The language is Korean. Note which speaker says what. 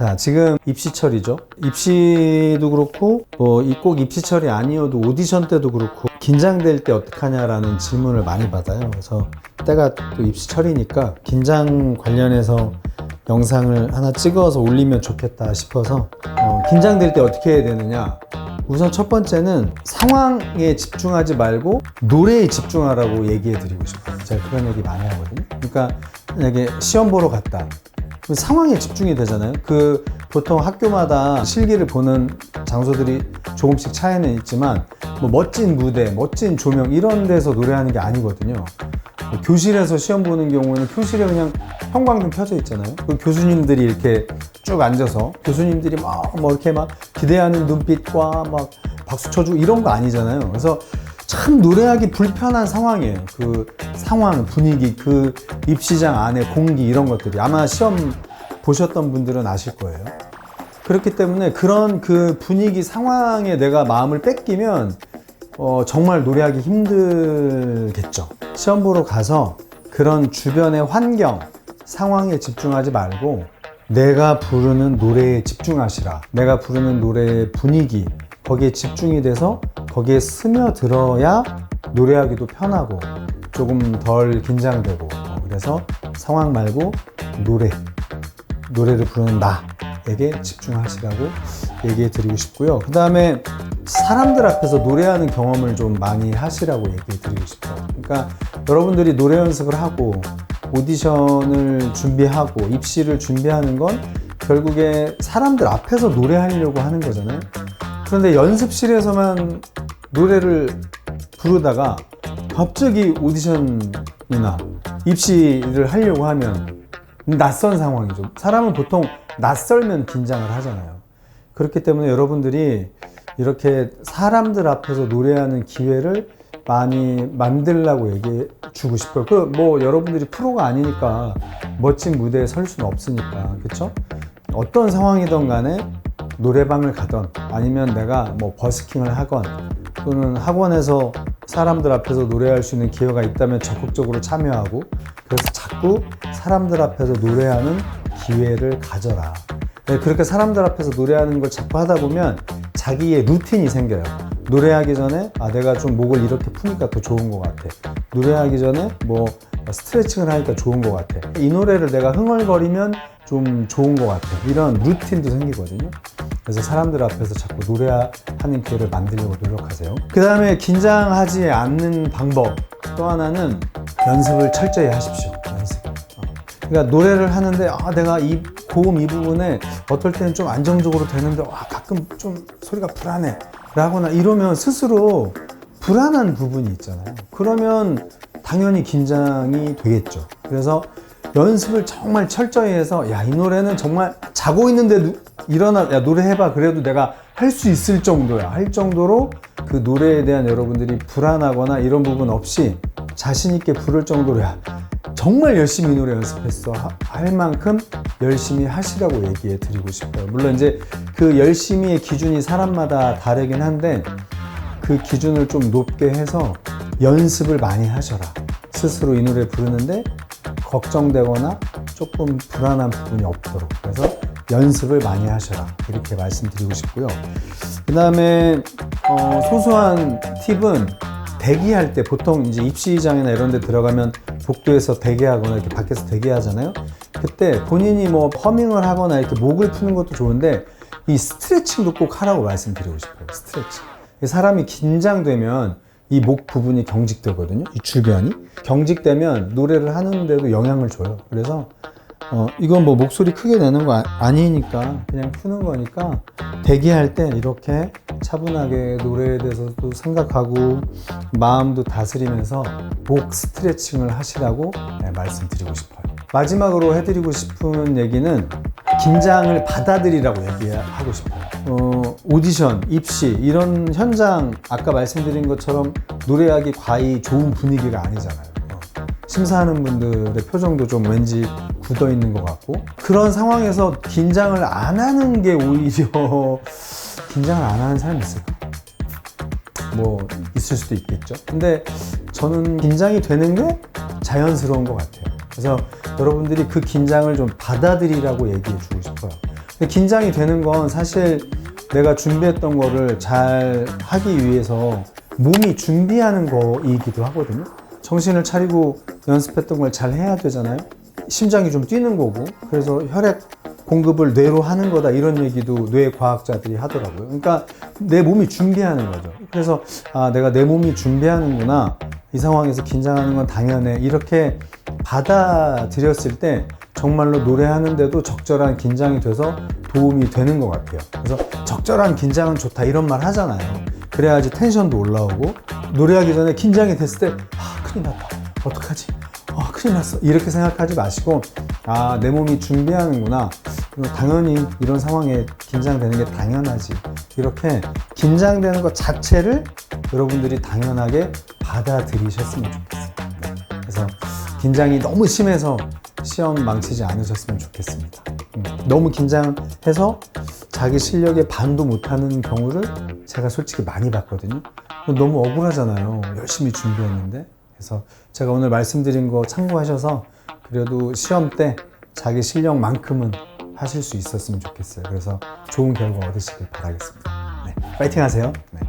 Speaker 1: 자, 지금 입시철이죠. 입시도 그렇고, 뭐, 이꼭 입시철이 아니어도 오디션 때도 그렇고, 긴장될 때 어떡하냐라는 질문을 많이 받아요. 그래서 때가 또 입시철이니까 긴장 관련해서 영상을 하나 찍어서 올리면 좋겠다 싶어서, 어, 긴장될 때 어떻게 해야 되느냐. 우선 첫 번째는 상황에 집중하지 말고 노래에 집중하라고 얘기해 드리고 싶어요. 제가 그런 얘기 많이 하거든요. 그러니까 만약에 시험 보러 갔다. 그 상황에 집중이 되잖아요. 그 보통 학교마다 실기를 보는 장소들이 조금씩 차이는 있지만 뭐 멋진 무대, 멋진 조명 이런 데서 노래하는 게 아니거든요. 뭐 교실에서 시험 보는 경우는 교실에 그냥 형광등 켜져 있잖아요. 그 교수님들이 이렇게 쭉 앉아서 교수님들이 막뭐 이렇게 막 기대하는 눈빛과 막 박수 쳐주고 이런 거 아니잖아요. 그래서 참 노래하기 불편한 상황이에요. 그 상황, 분위기, 그 입시장 안에 공기 이런 것들이 아마 시험 보셨던 분들은 아실 거예요. 그렇기 때문에 그런 그 분위기 상황에 내가 마음을 뺏기면 어, 정말 노래하기 힘들겠죠. 시험 보러 가서 그런 주변의 환경, 상황에 집중하지 말고 내가 부르는 노래에 집중하시라. 내가 부르는 노래의 분위기, 거기에 집중이 돼서 거기에 스며들어야 노래하기도 편하고 조금 덜 긴장되고 어, 그래서 상황 말고 노래, 노래를 부르는 나에게 집중하시라고 얘기해 드리고 싶고요. 그 다음에 사람들 앞에서 노래하는 경험을 좀 많이 하시라고 얘기해 드리고 싶어요. 그러니까 여러분들이 노래 연습을 하고 오디션을 준비하고 입시를 준비하는 건 결국에 사람들 앞에서 노래하려고 하는 거잖아요. 그런데 연습실에서만 노래를 부르다가 갑자기 오디션이나 입시를 하려고 하면 낯선 상황이죠. 사람은 보통 낯설면 긴장을 하잖아요. 그렇기 때문에 여러분들이 이렇게 사람들 앞에서 노래하는 기회를 많이 만들라고 얘기해 주고 싶어요. 그 뭐 여러분들이 프로가 아니니까 멋진 무대에 설 수는 없으니까. 그렇죠? 어떤 상황이든 간에 노래방을 가던 아니면 내가 뭐 버스킹을 하건 또는 학원에서 사람들 앞에서 노래할 수 있는 기회가 있다면 적극적으로 참여하고 그래서 자꾸 사람들 앞에서 노래하는 기회를 가져라. 네, 그렇게 사람들 앞에서 노래하는 걸 자꾸 하다 보면 자기의 루틴이 생겨요. 노래하기 전에 아 내가 좀 목을 이렇게 푸니까 더 좋은 것 같아. 노래하기 전에 뭐 스트레칭을 하니까 좋은 것 같아. 이 노래를 내가 흥얼거리면 좀 좋은 것 같아. 이런 루틴도 생기거든요. 그래서 사람들 앞에서 자꾸 노래하는 기회를 만들려고 노력하세요. 그 다음에 긴장하지 않는 방법. 또 하나는 연습을 철저히 하십시오. 연습. 어. 그러니까 노래를 하는데 아 내가 이 고음 이 부분에 어떨 때는 좀 안정적으로 되는데 와 가끔 좀 소리가 불안해 라거나 이러면 스스로 불안한 부분이 있잖아요. 그러면 당연히 긴장이 되겠죠. 그래서 연습을 정말 철저히 해서 야 이 노래는 정말 자고 있는데 누, 일어나 야 노래 해봐. 그래도 내가 할 수 있을 정도야. 할 정도로 그 노래에 대한 여러분들이 불안하거나 이런 부분 없이 자신 있게 부를 정도로 야. 정말 열심히 이 노래 연습했어. 하- 할 만큼 열심히 하시라고 얘기해 드리고 싶어요. 물론 이제 그 열심히의 기준이 사람마다 다르긴 한데 그 기준을 좀 높게 해서 연습을 많이 하셔라. 스스로 이 노래 부르는데 걱정되거나 조금 불안한 부분이 없도록. 그래서 연습을 많이 하셔라. 이렇게 말씀드리고 싶고요. 그 다음에 어, 소소한 팁은 대기할 때 보통 이제 입시장이나 이런 데 들어가면 복도에서 대기하거나 이렇게 밖에서 대기하잖아요. 그때 본인이 뭐 허밍을 하거나 이렇게 목을 푸는 것도 좋은데 이 스트레칭도 꼭 하라고 말씀드리고 싶어요. 스트레칭. 사람이 긴장되면 이 목 부분이 경직되거든요. 이 주변이 경직되면 노래를 하는데도 영향을 줘요. 그래서 어, 이건 뭐 목소리 크게 내는 거 아, 니니까 그냥 푸는 거니까 대기할 때 이렇게 차분하게 노래에 대해서도 생각하고 마음도 다스리면서 목 스트레칭을 하시라고 네, 말씀드리고 싶어요. 마지막으로 해드리고 싶은 얘기는 긴장을 받아들이라고 얘기하고 싶어요. 어, 오디션, 입시 이런 현장 아까 말씀드린 것처럼 노래하기 과히 좋은 분위기가 아니잖아요. 어, 심사하는 분들의 표정도 좀 왠지 굳어 있는 것 같고 그런 상황에서 긴장을 안 하는 게 오히려 긴장을 안 하는 사람이 있을까? 뭐 있을 수도 있겠죠. 근데 저는 긴장이 되는 게 자연스러운 것 같아요. 그래서 여러분들이 그 긴장을 좀 받아들이라고 얘기해 주고 싶어요. 근데 긴장이 되는 건 사실 내가 준비했던 거를 잘 하기 위해서 몸이 준비하는 거이기도 하거든요. 정신을 차리고 연습했던 걸 잘 해야 되잖아요. 심장이 좀 뛰는 거고, 그래서 혈액 공급을 뇌로 하는 거다 이런 얘기도 뇌 과학자들이 하더라고요. 그러니까 내 몸이 준비하는 거죠. 그래서 아 내가 내 몸이 준비하는구나. 이 상황에서 긴장하는 건 당연해. 이렇게 받아들였을 때 정말로 노래하는데도 적절한 긴장이 돼서 도움이 되는 것 같아요. 그래서 적절한 긴장은 좋다 이런 말 하잖아요. 그래야지 텐션도 올라오고 노래하기 전에 긴장이 됐을 때 아, 큰일 났다. 어떡하지? 아, 큰일 났어. 이렇게 생각하지 마시고 아, 내 몸이 준비하는구나. 당연히 이런 상황에 긴장되는 게 당연하지. 이렇게 긴장되는 것 자체를 여러분들이 당연하게 받아들이셨으면. 네. 그래서 긴장이 너무 심해서 시험 망치지 않으셨으면 좋겠습니다. 음, 너무 긴장해서 자기 실력의 반도 못하는 경우를 제가 솔직히 많이 봤거든요. 너무 억울하잖아요. 열심히 준비했는데. 그래서 제가 오늘 말씀드린 거 참고하셔서 그래도 시험 때 자기 실력만큼은 하실 수 있었으면 좋겠어요. 그래서 좋은 결과 얻으시길 바라겠습니다. 네, 파이팅 하세요. 네.